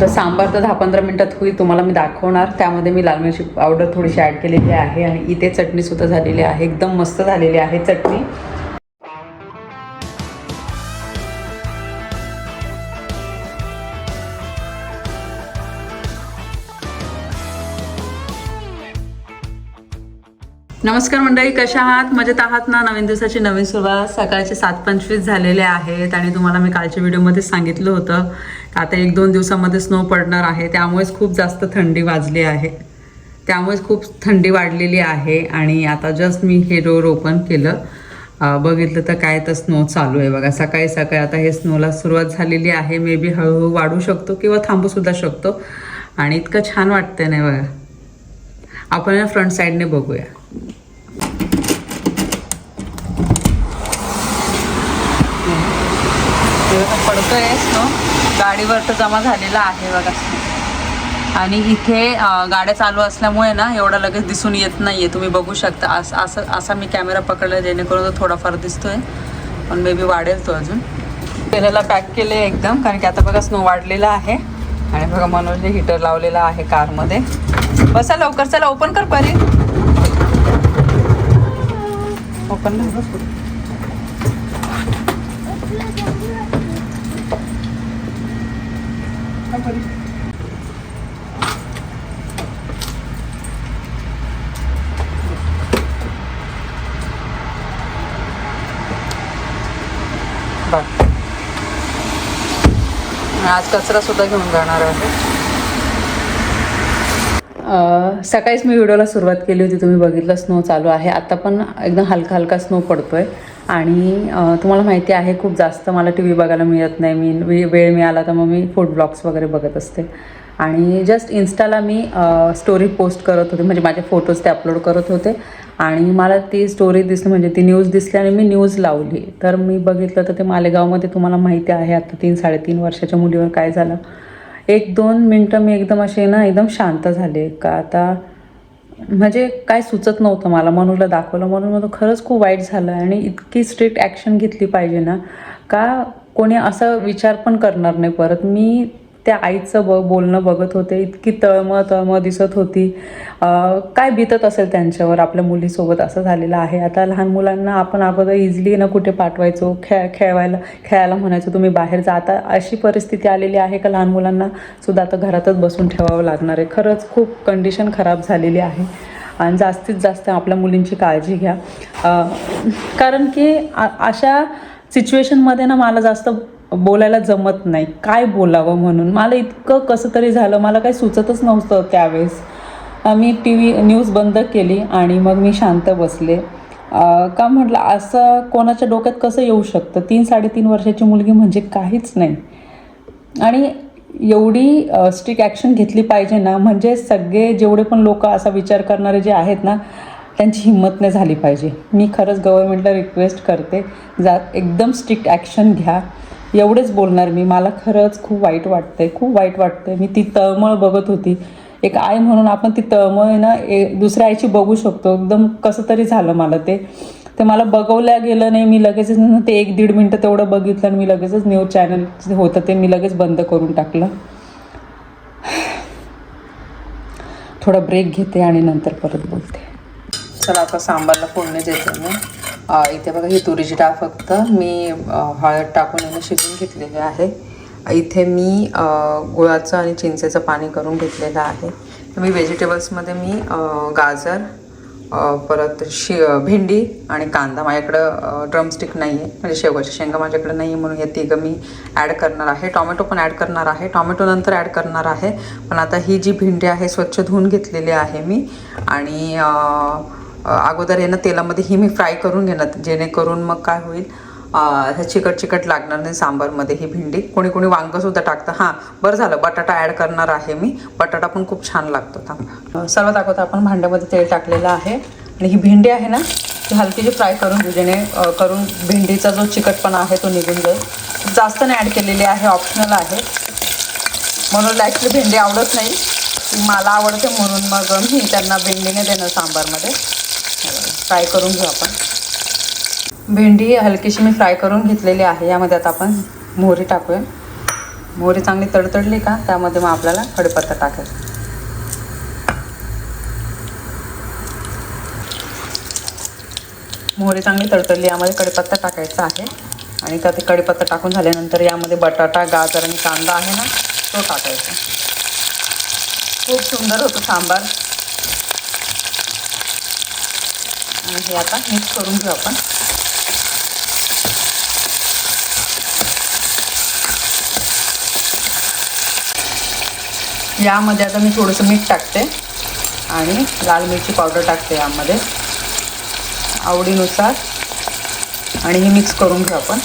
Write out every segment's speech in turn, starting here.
तर सांबार तर दहा पंधरा मिनटात होईल तुम्हाला मी दाखवणार. त्यामध्ये मी लाल मिरची पावडर थोडीशी ॲड केलेली आहे आणि इथे चटणीसुद्धा झालेली आहे. एकदम मस्त झालेली आहे चटणी. नमस्कार मंडळी कशा आहात? मजेत आहात ना? नवीन दिवसाची नवीन सुरुवात. सकाळचे सात पंचवीस झालेले आहेत आणि तुम्हाला मी कालच्या व्हिडिओमध्ये सांगितलं होतं आता एक दोन दिवसामध्ये स्नो पडणार आहे. त्यामुळेच खूप जास्त थंडी वाजली आहे. त्यामुळेच खूप थंडी वाढलेली आहे आणि आता जस्ट मी हे डोर ओपन केलं. बघितलं तर काय तर स्नो चालू आहे बघा. सकाळी सकाळी आता हे स्नोला सुरुवात झालेली आहे. मे बी हळूहळू वाढू शकतो किंवा थांबूसुद्धा शकतो. आणि इतकं छान वाटतं नाही बघा. आपण फ्रंट साईडने बघूया. पडतोय स्नो गाडीवर तर जमा झालेला आहे बघा. आणि इथे गाड्या चालू असल्यामुळे ना एवढा लगेच दिसून येत नाहीये. तुम्ही बघू शकता. असं असं असा मी कॅमेरा पकडला जेणेकरून तो थोडाफार दिसतोय. पण मे बी वाढेल तो अजून. तेलाला पॅक केले एकदम कारण की आता बघा स्नो वाढलेला आहे. आणि बघा मनोजने हिटर लावलेला आहे कारमध्ये बसा लवकर चला ओपन कर परी. ओपन बघ आज कचरा सुद्धा घेऊन जाणार आहे. सकाळीच मी व्हिडिओला सुरुवात केली होती. तुम्ही बघितलं स्नो चालू आहे. आता पण एकदम हलका हलका स्नो पडतो आहे आणि तुम्हाला माहिती आहे खूप जास्त मला टी व्ही बघायला मिळत नाही. मी वे- वेळ मिळाला तर मग मी फूड ब्लॉग्स वगैरे बघत असते. आणि जस्ट इन्स्टाला मी स्टोरी पोस्ट करत होते. म्हणजे माझे फोटोज ते अपलोड करत होते. आणि मला ती स्टोरी दिसली म्हणजे ती न्यूज दिसली आणि मी न्यूज लावली. तर मी बघितलं तर ते मालेगावमध्ये तुम्हाला माहिती आहे आता तीन साडेतीन वर्षाच्या मुलीवर काय झालं. एक दोन मिनटं मी एकदम असे ना एकदम शांत झाले. का आता म्हणजे काय सुचत नव्हतं मला. मनूला दाखवलं. म्हणून मला खरंच खूप वाईट झालं आणि इतकी स्ट्रिक्ट ॲक्शन घेतली पाहिजे ना. का कोणी असा विचार पण करणार नाही परत. मी त्या आईचं ब बोलणं बघत होते. इतकी तळमळ तळमळ दिसत होती. काय बितत असेल त्यांच्यावर आपल्या मुलीसोबत असं झालेलं आहे? आता लहान मुलांना आपण अगोदर इझिली ना कुठे पाठवायचो? खेळ खेळवायला खेळायला म्हणायचो तुम्ही बाहेर जा. आता अशी परिस्थिती आलेली आहे का लहान मुलांना? सुद्धा आता घरातच बसून ठेवावं लागणार आहे. खरंच खूप कंडिशन खराब झालेली आहे. आणि जास्तीत जास्त आपल्या मुलींची काळजी घ्या. कारण की अशा सिच्युएशनमध्ये ना मला जास्त बोलायला जमत नाही. काय बोलावं म्हणून? मला इतकं कसं तरी झालं मला काही सुचतच नव्हतं त्यावेळेस. मी टी व्ही न्यूज बंद केली आणि मग मी शांत बसले. का म्हटलं असं कोणाच्या डोक्यात कसं येऊ शकतं? तीन साडेतीन वर्षाची मुलगी म्हणजे काहीच नाही. आणि एवढी स्ट्रिक ॲक्शन घेतली पाहिजे ना म्हणजे सगळे जेवढे पण लोक असा विचार करणारे जे आहेत ना त्यांची हिंमत नाही झाली पाहिजे. मी खरंच गव्हर्मेंटला रिक्वेस्ट करते जा एकदम स्ट्रिक्ट ॲक्शन घ्या. एवढेच बोलणार मी. मला खरंच खूप वाईट वाटतंय खूप वाईट वाटतंय. मी ती तळमळ बघत होती. एक आई म्हणून आपण ती तळमळ ना ए दुसऱ्या आईची बघू शकतो. एकदम कसं तरी झालं मला ते. ते मला बघवल्या गेलं नाही. मी लगेचच ना ते एक दीड मिनटं तेवढं बघितलं आणि मी लगेचच न्यूज चॅनल होतं ते मी लगेच बंद करून टाकलं. थोडा ब्रेक घेते आणि नंतर परत बोलते. चला आता सांबारला फोडणी देते मी. इथे बघा ही तुरीची डाळ फक्त मी हळद टाकून याने शिजवून घेतलेली आहे. इथे मी गुळाचं आणि चिंचेचं पाणी करून घेतलेलं आहे. मी व्हेजिटेबल्समध्ये मी गाजर परत शि भेंडी आणि कांदा. माझ्याकडं ड्रमस्टिक नाही आहे म्हणजे शेवगाच्या शेंगा माझ्याकडे नाही आहे म्हणून हे तिघं मी ॲड करणार आहे. टॉमॅटो पण ॲड करणार आहे. टॉमॅटो नंतर ॲड करणार आहे. पण आता ही जी भेंडी आहे स्वच्छ धुवून घेतलेली आहे मी. आणि अगोदर आहे ना तेलामध्ये ही मी फ्राय करून घेणार जेणेकरून मग काय होईल ह्या चिकट चिकट लागणार नाही सांबारमध्ये ही भेंडी. कोणी कोणी वांगंसुद्धा टाकतं. हां बरं झालं बटाटा ॲड करणार आहे मी. बटाटा पण खूप छान लागतो थांबा सर्वात अगोदर आपण भांड्यामध्ये तेल टाकलेलं आहे. आणि ही भेंडी आहे ना ती हलकीची फ्राय करून घेऊ जेणे करून भेंडीचा जो चिकटपणा आहे तो निघून जाईल. जास्त नाही ॲड केलेली आहे ऑप्शनल आहे. म्हणून ॲक्च्युली भेंडी आवडत नाही. मला आवडते म्हणून मग मी त्यांना भेंडीने देणं सांबारमध्ये. फ्राय करून घेऊ आपण. भेंडी हलकीशी मी फ्राय करून घेतलेली आहे. यामध्ये आता आपण मोहरी टाकूया. मोहरी चांगली तडतडली का? त्यामध्ये मग आपल्याला कढीपत्ता टाकेल मोहरी चांगली तडतडली. यामध्ये कडीपत्ता टाकायचा आहे. आणि त्यात कडीपत्ता टाकून झाल्यानंतर यामध्ये बटाटा गाजर आणि कांदा आहे ना तो टाकायचा. खूप सुंदर होतो सांबार. आणि हे आता मिक्स करून घेऊ आपण. यामध्ये आता मी थोडंसं मीठ टाकते आणि लाल मिरची पावडर टाकते यामध्ये. आवडीनुसार. आणि हे मिक्स करून घेऊ आपण.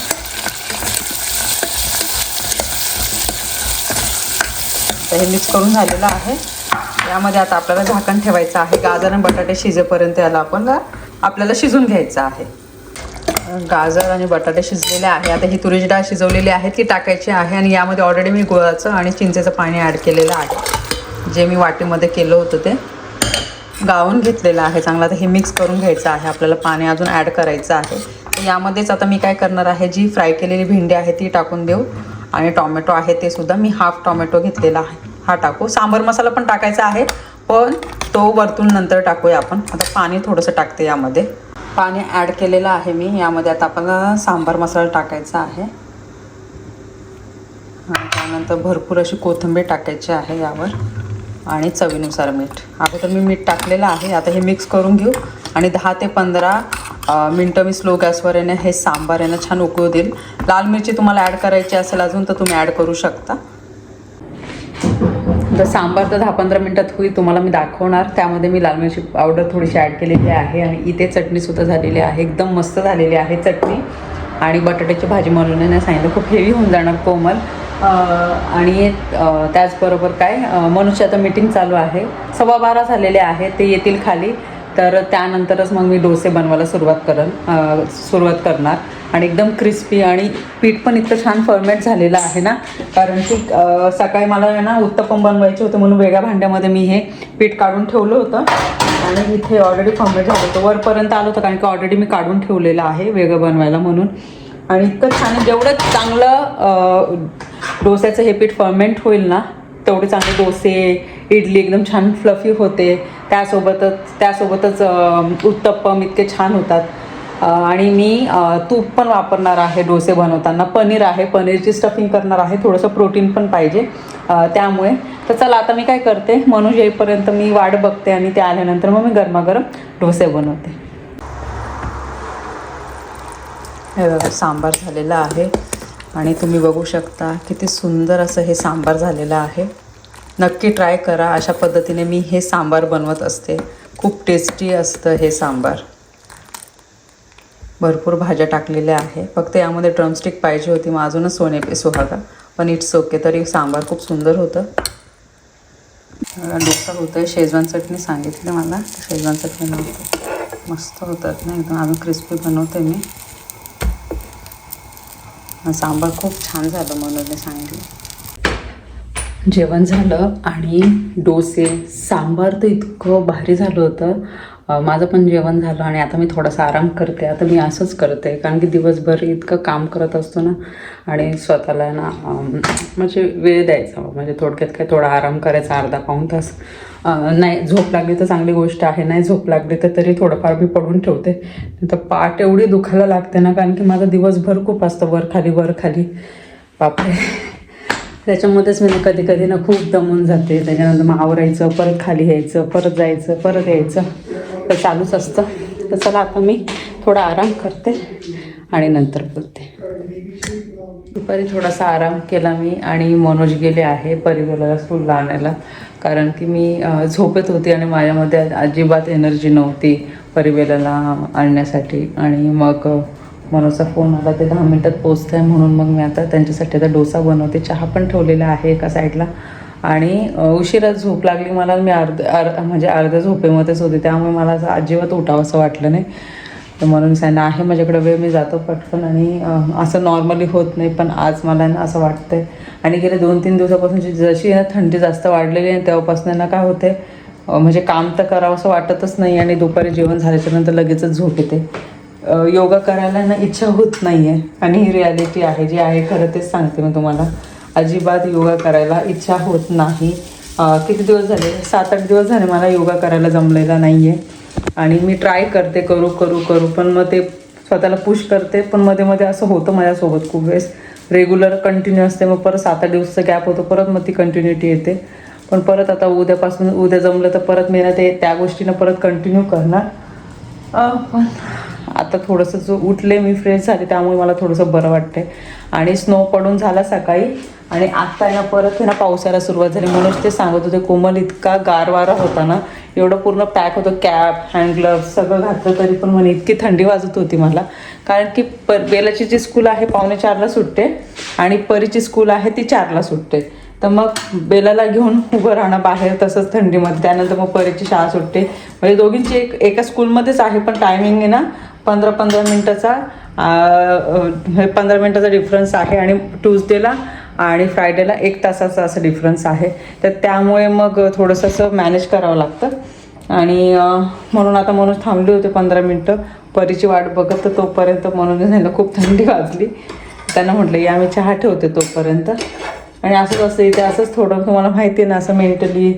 तर हे मिक्स करून झालेलं आहे. यामध्ये आता आपल्याला झाकण ठेवायचं आहे. गाजर आणि बटाटे शिजेपर्यंत याला आपण आपल्याला शिजून घ्यायचं आहे. गाजर आणि बटाटे शिजलेले आहे. आता ही तुरीची डाळ शिजवलेली आहे ती टाकायची आहे आणि यामध्ये ऑलरेडी मी गुळाचं आणि चिंचेचं पाणी ॲड केलेलं आहे. जे मी वाटीमध्ये केलं होतं ते गाळून घेतलेलं आहे. चांगलं आता हे मिक्स करून घ्यायचं आहे. आपल्याला पाणी अजून ॲड करायचं आहे. यामध्येच आता मी काय करणार आहे जी फ्राय केलेली भेंडी आहे ती टाकून देऊ. आणि टॉमॅटो आहे ते सुद्धा मी हाफ टॉमॅटो घेतलेला आहे. हा टाकू. सांबर मसाला पण टाकायचा आहे. पण तो वरतून नंतर टाकूया आपण. आता पाणी थोडंसं टाकते यामध्ये. पाणी ॲड केलेलं आहे मी. यामध्ये आता आपल्याला सांबार मसाला टाकायचा आहे. त्यानंतर भरपूर अशी कोथिंबीर टाकायची आहे यावर. आणि चवीनुसार मीठ. अगोदर मी मीठ टाकलेलं आहे. आता हे मिक्स करून घेऊ. आणि दहा ते पंधरा मिनटं मी स्लो गॅसवर येणं हे सांबार यानं छान उकळू देईल. लाल मिरची तुम्हाला ॲड करायची असेल अजून तर तुम्ही ॲड करू शकता. तर सांबार तर दहा पंधरा मिनटात होईल तुम्हाला मी दाखवणार. त्यामध्ये मी लाल मिरची पावडर थोडीशी ॲड केलेली आहे आणि इथे चटणीसुद्धा झालेली आहे. एकदम मस्त झालेली आहे चटणी. आणि बटाट्याची भाजी म्हणून नाही सांगितलं खूप हेवी होऊन जाणार कोमल. आणि त्याचबरोबर काय मनुष्य आता मीटिंग चालू आहे. सव्वा बारा झालेले आहे ते येतील खाली. तर त्यानंतरच मग मी डोसे बनवायला सुरुवात करन सुरुवात करणार. आणि एकदम क्रिस्पी आणि पीठ पण इतकं छान फर्मेट झालेलं आहे ना कारण की सकाळी मला आहे ना उत्तपम बनवायचे होते म्हणून वेगळ्या भांड्यामध्ये मी हे पीठ काढून ठेवलं होतं. आणि इथे ऑलरेडी फर्मेट झालं होतं. वरपर्यंत आलं होतं कारण की ऑलरेडी मी काढून ठेवलेलं आहे वेगळं बनवायला म्हणून. आणि इतकं छान जेवढं चांगलं डोस्याचं हे पीठ फर्मेंट होईल ना तेवढे चांगले डोसे इडली एकदम छान फ्लफी होते. त्यासोबतच त्यासोबतच उत्तप्पम इतके छान होतात. आणि मी तूप पण वापरणार आहे डोसे बनवताना. पनीर आहे पनीरची स्टफिंग करणार आहे. थोडंसं प्रोटीन पण पाहिजे. त्यामुळे. तर चला आता मी काय करते? मनुज येईपर्यंत मी वाट बघते आणि ते आल्यानंतर मग मी गरमागरम डोसे बनवते. हे सांबार झालेला आहे. आणि तुम्ही बघू शकता किती सुंदर असं हे सांबार झालेलं आहे. नक्की ट्राय करा. अशा पद्धतीने मी हे सांबार बनवत असते. खूप टेस्टी असतं हे सांबार. भरपूर भाज्या टाकलेल्या आहे. फक्त यामध्ये ड्रमस्टिक पाहिजे होती. मग अजूनच सोने पे सुहागा पण इट्स ओके तरी सांबार खूप सुंदर होतं. डोक्टर होतं. शेजवान चटणी सांगितली मला. शेजवान चटणी नव्हतं. मस्त होतात ना एकदम. अजून क्रिस्पी बनवते मी. सांबार खूप छान झालं म्हणून मी सांगितलं. जेवण झालं आणि डोसे सांबार तर इतकं भारी झालं होतं. माझं पण जेवण झालं आणि आता मी थोडासा आराम करते. आता मी असंच करते कारण की दिवसभर इतकं काम करत असतो ना. आणि स्वतःला ना म्हणजे वेळ द्यायचा म्हणजे थोडक्यात काय थोडा आराम करायचा अर्धा पाऊण तास. नाही झोप लागली तर चांगली गोष्ट आहे. नाही झोप लागली तर तरी थोडंफार मी पडून ठेवते. तर पाठ एवढी दुखायला लागते ना कारण की माझं दिवसभर खूप असतं. वर खाली वर खाली बापरे. त्याच्यामध्येच मी कधी कधी ना खूप दमून जाते. त्याच्यानंतर मग आवरायचं परत खाली यायचं परत जायचं परत यायचं. तर चालूच असतं. तर चला आता मी थोडा आराम करते आणि नंतर बोलते. दुपारी थोडासा आराम केला मी आणि मनोज गेले आहे परिवाराला स्कूलला आणायला. कारण की मी झोपेत होती आणि माझ्यामध्ये अजिबात एनर्जी नव्हती परिवेलाला आणण्यासाठी. आणि मग मनोचा फोन आला ते दहा मिनटात पोचत आहे म्हणून मग मी आता त्यांच्यासाठी आता डोसा बनवते. चहा पण ठेवलेला आहे एका साईडला आणि उशिरा झोप लागली मला. मी अर्ध अर म्हणजे अर्ध्या झोपेमध्येच होते. त्यामुळे मला असं अजिबात उठावं असं वाटलं नाही. तर म्हणून सांगितलं आहे माझ्याकडे वेळ मी जातो पटकन. आणि असं नॉर्मली होत नाही पण आज मला ना असं वाटतं आहे आणि गेले दोन तीन दिवसापासून जशी ना थंडी जास्त वाढलेली आहे तेव्हापासून ना काय होते म्हणजे काम तर करावं असं वाटतच नाही आणि दुपारी जेवण झाल्याच्यानंतर लगेचच झोप येते. योगा करायला ना इच्छा होत नाही आहे आणि ही रियालिटी आहे जी आहे खरं तेच सांगते मी तुम्हाला. अजिबात योगा करायला इच्छा होत नाही. किती दिवस झाले? सात आठ दिवस झाले मला योगा करायला जमलेला नाही आहे आणि मी ट्राय करते करू करू करू पण मग ते स्वतःला पुश करते पण मध्ये मध्ये असं होतं माझ्यासोबत खूप वेळेस. रेग्युलर कंटिन्यू असते मग परत सात आठ दिवसाचा गॅप होतो परत मग ती कंटिन्युटी येते. पण परत आता उद्यापासून उद्या जमलं तर परत मी ना ते त्या गोष्टीनं परत कंटिन्यू करणार. पण आता थोडंसं जो उठले मी फ्रेश झाले त्यामुळे मला थोडंसं बरं वाटतंय. आणि स्नो पडून झाला सकाळी. आणि आत्ता आहे ना परत ना पावसाला सुरुवात झाली. म्हणून ते सांगत होते कोमल इतका गारवारा होता ना. एवढं पूर्ण पॅक होतं कॅप हँड ग्लव्स सगळं घातलं तरी पण म्हणे इतकी थंडी वाजत होती मला. कारण की पर बेलाची जी स्कूल आहे पावणे चारला सुटते. आणि परीची स्कूल आहे ती चारला सुटते. तर मग बेलाला घेऊन उभं राहणं बाहेर तसंच थंडीमध्ये. त्यानंतर मग परीची शाळा सुटते. म्हणजे दोघींची एक एका स्कूलमध्येच आहे पण टायमिंग आहे ना पंधरा पंधरा मिनटाचा पंधरा मिनटाचा डिफरन्स आहे आणि ट्यूजडेला आणि फ्रायडेला एक तासाचा असं डिफरन्स आहे. तर त्यामुळे मग थोडंसं असं मॅनेज करावं लागतं. आणि म्हणून आता म्हणून थांबले होते पंधरा मिनटं. परीची वाट बघत तर तोपर्यंत म्हणून त्यांना खूप थंडी वाजली. त्यांना म्हटलं या मी चहा ठेवते तोपर्यंत. आणि असंच असतं इथे असंच थोडं तुम्हाला माहिती आहे ना असं मेंटली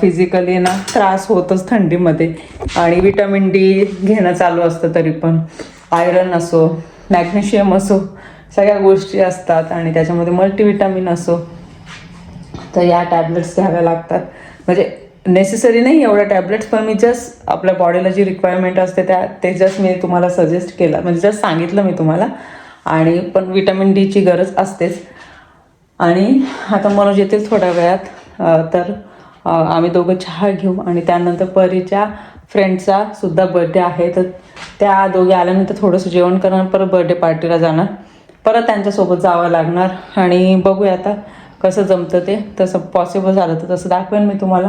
फिजिकली ना त्रास होतच थंडीमध्ये. आणि विटॅमिन डी घेणं चालू असतं तरी पण. आयरन असो मॅग्नेशियम असो सगळ्या गोष्टी असतात आणि त्याच्यामध्ये मल्टीविटॅमिन असो. तर या टॅबलेट्स घ्याव्या लागतात. म्हणजे नेसेसरी नाही एवढ्या टॅबलेट्स पण मी जस्ट आपल्या बॉडीला जी रिक्वायरमेंट असते त्या ते जस्ट मी तुम्हाला सजेस्ट केलं. म्हणजे जस्ट सांगितलं मी तुम्हाला. आणि पण विटॅमिन डीची गरज असतेच. आणि आता मनोज येतील थोड्या वेळात. तर आम्ही दोघं चहा घेऊ आणि त्यानंतर परीच्या फ्रेंडचा सुद्धा बर्थडे आहे. तर त्या दोघे आल्यानंतर थोडंसं जेवण करणार परत बर्थडे पार्टीला जाणार. परत त्यांच्यासोबत जावं लागणार. आणि बघूया आता कसं जमतं ते. तसं पॉसिबल झालं तर तसं दाखवेन मी तुम्हाला.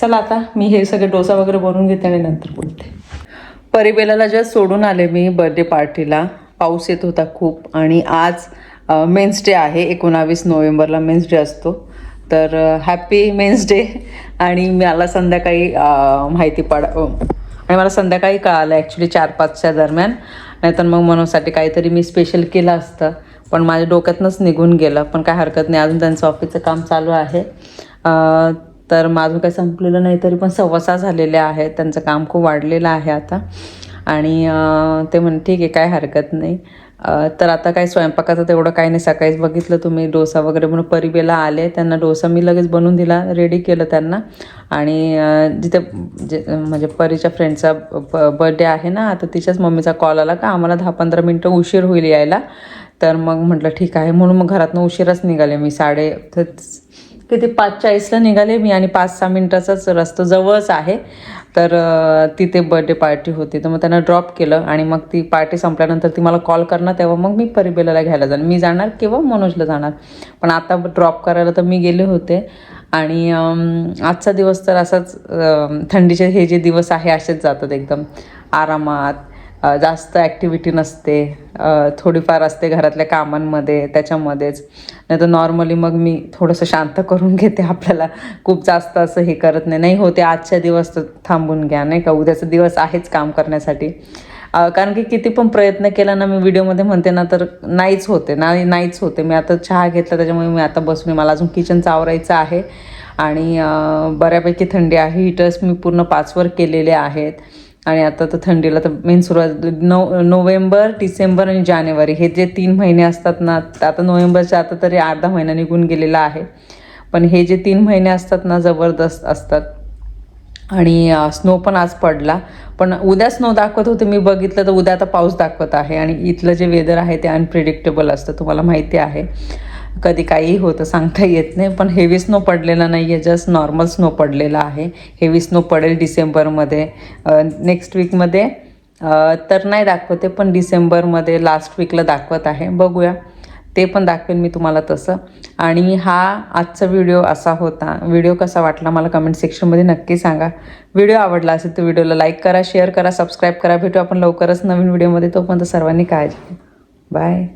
चला आता मी हे सगळे डोसा वगैरे बनवून घेते आणि नंतर बोलते. परिबेलाला जस्ट सोडून आले मी बर्थडे पार्टीला पाऊस येत होता खूप आणि आज मेन्स डे आहे एकोणावीस नोव्हेंबरला मेन्स डे असतो. तर हॅपी मेन्स डे. आणि मला संध्याकाळी माहिती पड आणि मला संध्याकाळी कळालं ॲक्च्युली चार पाचच्या दरम्यान. नाहीतर मग मनोसाठी काहीतरी मी स्पेशल केलं असतं. पण माझ्या डोक्यातनंच निघून गेलं. पण काय हरकत नाही. अजून त्यांचं ऑफिसचं काम चालू आहे. तर माझं काही संपलेलं नाही तरी पण सव्वासा झालेले आहेत त्यांचं काम खूप वाढलेलं आहे आता. आणि ते म्हण ठीक आहे काय हरकत नाही. तर आता काय स्वयंपाकाचं तेवढं काही नाही. सकाळीच बघितलं तुम्ही डोसा वगैरे म्हणून परिबेला आले. त्यांना डोसा मी लगेच बनवून दिला रेडी केलं त्यांना. आणि जिथे जे म्हणजे परीच्या फ्रेंडचा बर्थडे आहे ना आता तिच्याच मम्मीचा कॉल आला का आम्हाला दहा पंधरा मिनटं उशीर होईल यायला. तर मग म्हटलं ठीक आहे. म्हणून मग घरातनं उशीरच निघाले मी. साडे तर किती पाच चाळीसला निघाले मी आणि पाच सहा मिनटाचाच रस्तो जवळच आहे. तर तिथे बर्थडे पार्टी होती. तर मग त्यांना ड्रॉप केलं आणि मग ती पार्टी संपल्यानंतर ती मला कॉल करणार तेव्हा मग मी परिबेलाला घ्यायला जाणार. मी जाणार किंवा मनोजला जाणार. पण आता ड्रॉप करायला तर मी गेले होते. आणि आजचा दिवस तर असाच थंडीचे हे जे दिवस आहे असेच जातात एकदम. आरामात जास्त ॲक्टिव्हिटी नसते. थोडीफार असते घरातल्या कामांमध्ये त्याच्यामध्येच. नाही तर नॉर्मली मग मी थोडंसं शांत करून घेते आपल्याला. खूप जास्त असं हे करत नाही. नाही होते आजच्या दिवस तर थांबून घ्या नाही का? उद्याचा दिवस आहेच काम करण्यासाठी. कारण की किती पण प्रयत्न केला ना मी व्हिडिओमध्ये म्हणते ना तर नाहीच होते. नाही नाहीच होते. मी आता चहा घेतला त्याच्यामुळे मी आता बसून मला अजून किचन चावरायचं आहे. आणि बऱ्यापैकी थंडी आहे. हीटर्स मी पूर्ण पाचवर केलेले आहेत. आणि आता तर थंडीला तर मेन सुरुवात नव नोव्हेंबर डिसेंबर आणि जानेवारी हे जे तीन महिने असतात ना आता नोव्हेंबरच्या आता तरी अर्धा महिना निघून गेलेला आहे. पण हे जे तीन महिने असतात ना जबरदस्त असतात. आणि स्नो पण आज पडला. पण उद्या स्नो दाखवत होते मी बघितलं तर उद्या आता पाऊस दाखवत आहे. आणि इथलं जे वेदर आहे ते अनप्रिडिक्टेबल असतं तुम्हाला माहिती आहे. कधी काही होतं सांगता येत नाही. पण हेवी स्नो पडलेला नाही आहे जस्ट नॉर्मल स्नो पडलेला आहे. हेवी स्नो पडेल डिसेंबरमध्ये. नेक्स्ट वीकमध्ये तर नाही दाखवते पण डिसेंबरमध्ये लास्ट वीकला दाखवत आहे. बघूया. ते पण दाखवेन मी तुम्हाला तसं. आणि हा आजचा व्हिडिओ असा होता. व्हिडिओ कसा वाटला मला कमेंट सेक्शनमध्ये नक्की सांगा. व्हिडिओ आवडला असेल तर व्हिडिओला लाईक करा शेअर करा सबस्क्राईब करा. भेटू आपण लवकरच नवीन व्हिडिओमध्ये तोपर्यंत सर्वांनी काळजी बाय